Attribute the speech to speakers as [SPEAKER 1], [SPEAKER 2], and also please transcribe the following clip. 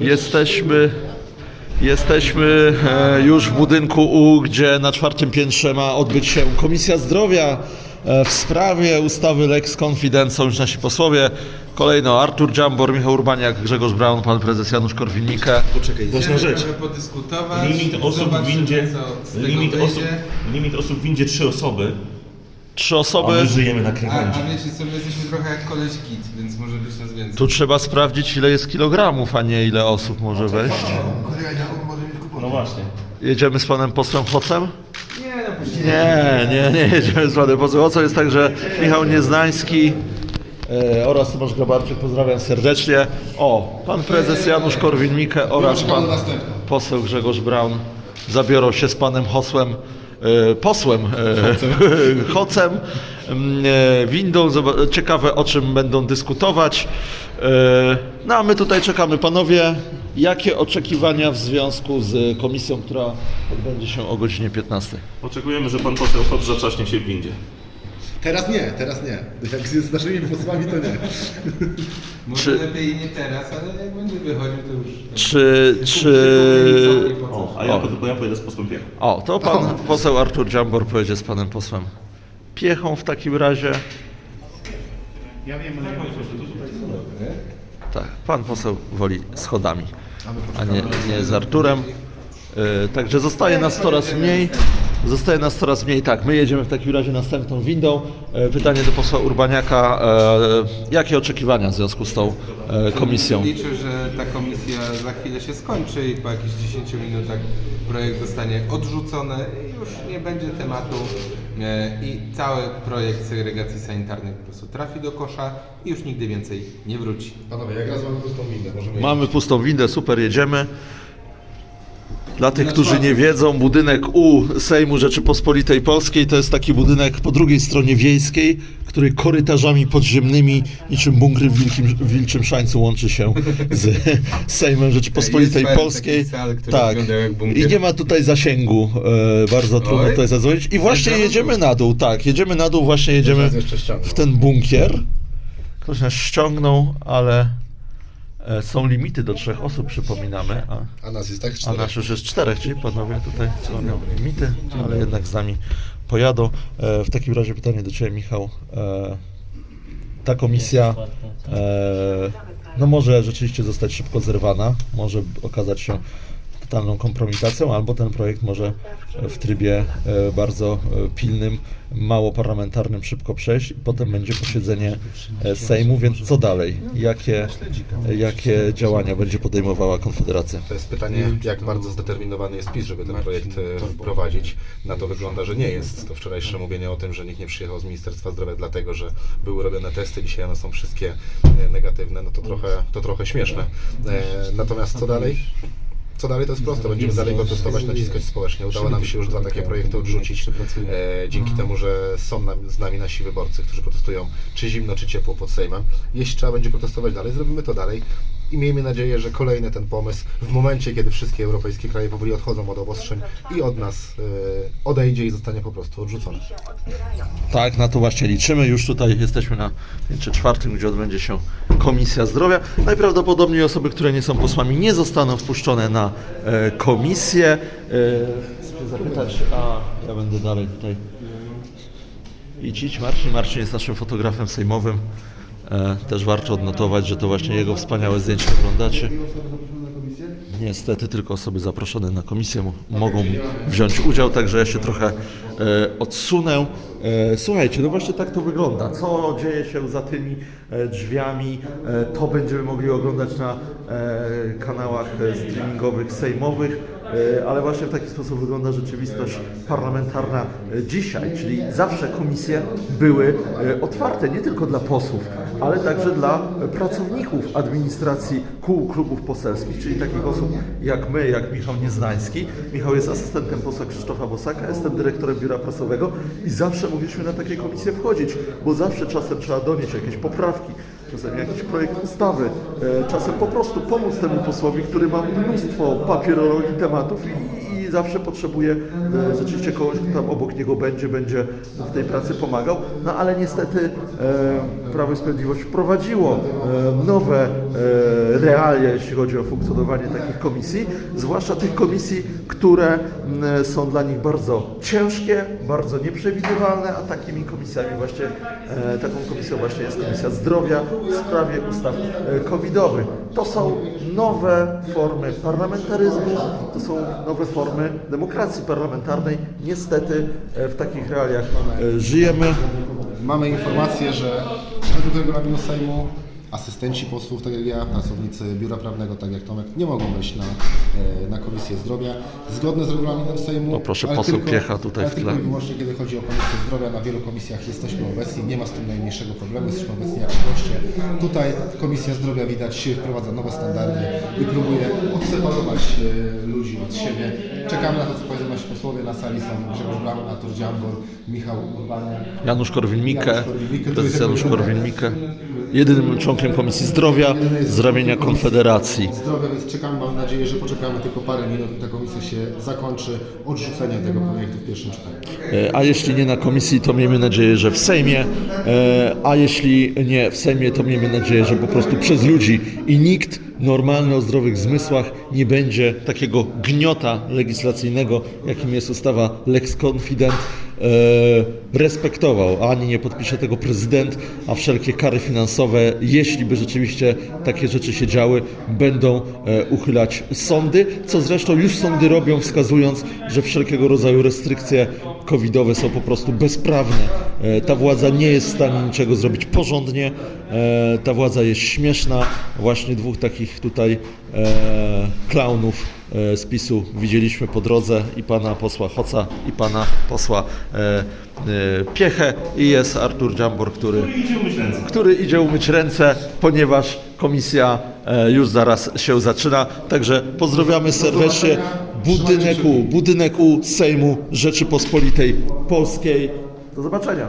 [SPEAKER 1] Jesteśmy, jesteśmy e, już w budynku U, gdzie na czwartym piętrze ma odbyć się Komisja Zdrowia e, w sprawie ustawy Lex Confident. Są już nasi posłowie. Kolejno Artur Dziambor, Michał Urbaniak, Grzegorz Braun, pan prezes Janusz Korwin-Mikke.
[SPEAKER 2] Poczekaj, ważna rzecz. Limit osób w
[SPEAKER 3] zobaczymy,
[SPEAKER 2] windzie, limit osób, limit osób w windzie trzy osoby,
[SPEAKER 1] Trzy
[SPEAKER 2] a
[SPEAKER 1] osoby.
[SPEAKER 2] my żyjemy na
[SPEAKER 3] A,
[SPEAKER 2] krawędzi.
[SPEAKER 3] a wiecie co, my jesteśmy trochę jak koleś kit, więc może być nas więcej.
[SPEAKER 1] Tu trzeba sprawdzić, ile jest kilogramów, a nie ile osób może wejść.
[SPEAKER 2] No właśnie.
[SPEAKER 1] Jedziemy z panem posłem Hocem?
[SPEAKER 3] Nie, no później.
[SPEAKER 1] Nie, nie, nie jedziemy z panem posłem Hocem. Jest tak, że Michał Nieznański e, oraz Tomasz Grabarczyk, pozdrawiam serdecznie. O, pan prezes Janusz Korwin-Mikke oraz pan poseł Grzegorz Braun zabiorą się z panem Hosłem, posłem e, Hocem, mm, e, windą. Ciekawe o czym będą dyskutować. E, no a my tutaj czekamy. Panowie, jakie oczekiwania w związku z komisją, która odbędzie się o godzinie 15?
[SPEAKER 2] Oczekujemy, że pan poseł Hot zaczaśnie się w windzie.
[SPEAKER 4] Teraz nie, teraz nie. Jak z naszymi posłami to nie.
[SPEAKER 3] Może
[SPEAKER 1] Czy-
[SPEAKER 3] lepiej nie teraz, ale jak będzie wychodził, to już...
[SPEAKER 1] Czy, czy...
[SPEAKER 2] O, a ja,
[SPEAKER 1] O.
[SPEAKER 2] ja pojedę z posłem Piechą.
[SPEAKER 1] O, to pan poseł Artur Dziambor pojedzie z panem posłem Piechą w takim razie. Tak, pan poseł woli schodami, a nie, nie z Arturem. E, Także zostaje nas coraz mniej. Zostaje nas coraz mniej. Tak, my jedziemy w takim razie następną windą. E, Pytanie do posła Urbaniaka. E, Jakie oczekiwania w związku z tą komisją?
[SPEAKER 3] Liczę, że ta komisja za chwilę się skończy i po jakichś 10 minutach projekt zostanie odrzucony i już nie będzie tematu i cały projekt segregacji sanitarnej po prostu trafi do kosza i już nigdy więcej nie wróci.
[SPEAKER 4] Panowie, jak raz mamy pustą windę, możemy
[SPEAKER 1] Mamy pustą windę, super, jedziemy. Dla tych, którzy nie wiedzą, budynek U Sejmu Rzeczypospolitej Polskiej to jest taki budynek po drugiej stronie wiejskiej, który korytarzami podziemnymi niczym bunkry w wilkim, w Wilczym Szańcu łączy się z Sejmem Rzeczypospolitej
[SPEAKER 3] Jest
[SPEAKER 1] Polskiej.
[SPEAKER 3] sal,
[SPEAKER 1] Tak. I nie ma tutaj zasięgu, e, bardzo trudno
[SPEAKER 3] Oj.
[SPEAKER 1] tutaj zadzwonić. I właśnie jedziemy na dół, tak, jedziemy na dół, właśnie jedziemy w ten bunkier. Ktoś nas ściągnął, ale są limity do trzech osób, przypominamy, a,
[SPEAKER 4] A nas jest tak
[SPEAKER 1] a już jest czterech, czyli panowie tutaj spełnią limity, ale jednak z nami pojadą. E, w takim razie pytanie do Ciebie, Michał. E, ta komisja e, no może rzeczywiście zostać szybko zerwana, może okazać się totalną kompromitacją, albo ten projekt może w trybie e, bardzo e, pilnym, mało parlamentarnym szybko przejść i potem będzie posiedzenie e, Sejmu, więc co dalej? Jakie, jakie działania będzie podejmowała Konfederacja?
[SPEAKER 4] To jest pytanie, jak bardzo zdeterminowany jest PiS, żeby ten projekt wprowadzić. Na to wygląda, że nie jest. To wczorajsze mówienie o tym, że nikt nie przyjechał z Ministerstwa Zdrowia dlatego, że były robione testy, dzisiaj one są wszystkie negatywne, no to trochę, to trochę śmieszne. Natomiast co dalej? Co dalej to jest proste, będziemy dalej protestować, naciskać społecznie. Udało nam się już dwa takie projekty odrzucić, e, dzięki temu, że są nam, z nami nasi wyborcy, którzy protestują czy zimno, czy ciepło pod Sejmem. Jeśli trzeba będzie protestować dalej, zrobimy to dalej i miejmy nadzieję, że kolejny ten pomysł w momencie, kiedy wszystkie europejskie kraje powoli odchodzą od obostrzeń i od nas e, odejdzie i zostanie po prostu odrzucony.
[SPEAKER 1] Tak, na to właśnie liczymy. Już tutaj jesteśmy na piętrze czwartym, gdzie odbędzie się Komisja Zdrowia. Najprawdopodobniej osoby, które nie są posłami, nie zostaną wpuszczone na e, komisję. E, zapytać, a ja będę dalej tutaj. Idź, Marcin. Marcin jest naszym fotografem sejmowym. E, też warto odnotować, że to właśnie jego wspaniałe zdjęcie oglądacie. Niestety tylko osoby zaproszone na komisję mo- mogą wziąć udział, także ja się trochę e, odsunę. E, słuchajcie, no właśnie tak to wygląda. Co dzieje się za tymi drzwiami, to będziemy mogli oglądać na kanałach streamingowych, sejmowych, ale właśnie w taki sposób wygląda rzeczywistość parlamentarna dzisiaj, czyli zawsze komisje były otwarte nie tylko dla posłów, ale także dla pracowników administracji kół klubów poselskich, czyli takich osób jak my, jak Michał Nieznański. Michał jest asystentem posła Krzysztofa Bosaka, jestem dyrektorem biura prasowego i zawsze mogliśmy na takie komisje wchodzić, bo zawsze czasem trzeba donieść jakieś poprawki, czasem jakiś projekt ustawy, e, czasem po prostu pomóc temu posłowi, który ma mnóstwo papierologii tematów i, zawsze potrzebuje e, rzeczywiście kogoś, kto tam obok niego będzie, będzie w tej pracy pomagał. No ale niestety e, Prawo i Sprawiedliwość wprowadziło e, nowe e, realia, jeśli chodzi o funkcjonowanie takich komisji, zwłaszcza tych komisji, które są dla nich bardzo ciężkie, bardzo nieprzewidywalne, a takimi komisjami właśnie, e, taką komisją właśnie jest Komisja Zdrowia w sprawie ustaw e, covidowych. To są nowe formy parlamentaryzmu, to są nowe formy demokracji parlamentarnej. Niestety e, w takich realiach e, żyjemy.
[SPEAKER 4] Mamy informację, że według regulaminu Sejmu asystenci posłów, tak jak ja, pracownicy biura prawnego, tak jak Tomek, nie mogą wejść na, e, na Komisję Zdrowia. Zgodne z regulaminem Sejmu.
[SPEAKER 1] O, proszę, poseł
[SPEAKER 4] tylko-
[SPEAKER 1] Piecha tutaj
[SPEAKER 4] ale
[SPEAKER 1] w tle.
[SPEAKER 4] Tylko i wyłącznie kiedy chodzi o Komisję Zdrowia, na wielu komisjach jesteśmy obecni, nie ma z tym najmniejszego problemu, jesteśmy obecni jako goście. Tutaj Komisja Zdrowia widać wprowadza nowe standardy i próbuje odseparować e, ludzi od siebie. Czekamy na to, co powiedzą nasi posłowie. Na sali są Grzegorz Braun, Artur Dziambor, Michał Urbaniak.
[SPEAKER 1] Janusz Korwin-Mikke,
[SPEAKER 4] Janusz Korwin-Mikke,
[SPEAKER 1] Janusz Korwin-Mikke, jedynym członkiem Komisji Zdrowia z ramienia Konfederacji.
[SPEAKER 4] Zdrowia, więc czekamy, mam nadzieję, że poczekamy tylko parę minut i ta komisja się zakończy odrzuceniem tego projektu w pierwszym czytaniu.
[SPEAKER 1] E, A jeśli nie na komisji, to miejmy nadzieję, że w Sejmie, e, a jeśli nie w Sejmie, to miejmy nadzieję, że po prostu przez ludzi i nikt normalny o zdrowych zmysłach nie będzie takiego gniota legislacyjnego, jakim jest ustawa Lex Confident, respektował, ani nie podpisze tego prezydent, a wszelkie kary finansowe, jeśli by rzeczywiście takie rzeczy się działy, będą e, uchylać sądy, co zresztą już sądy robią, wskazując, że wszelkiego rodzaju restrykcje covidowe są po prostu bezprawne. E, Ta władza nie jest w stanie niczego zrobić porządnie, e, ta władza jest śmieszna. Właśnie dwóch takich tutaj e, klaunów z PiSu widzieliśmy po drodze i pana posła Hoca i pana posła Piechę i jest Artur Dziambor, który
[SPEAKER 2] Idzie umyć ręce.
[SPEAKER 1] który idzie umyć ręce, ponieważ komisja już zaraz się zaczyna. Także pozdrawiamy serdecznie. Budynek U, budynek U Sejmu Rzeczypospolitej Polskiej. Do zobaczenia.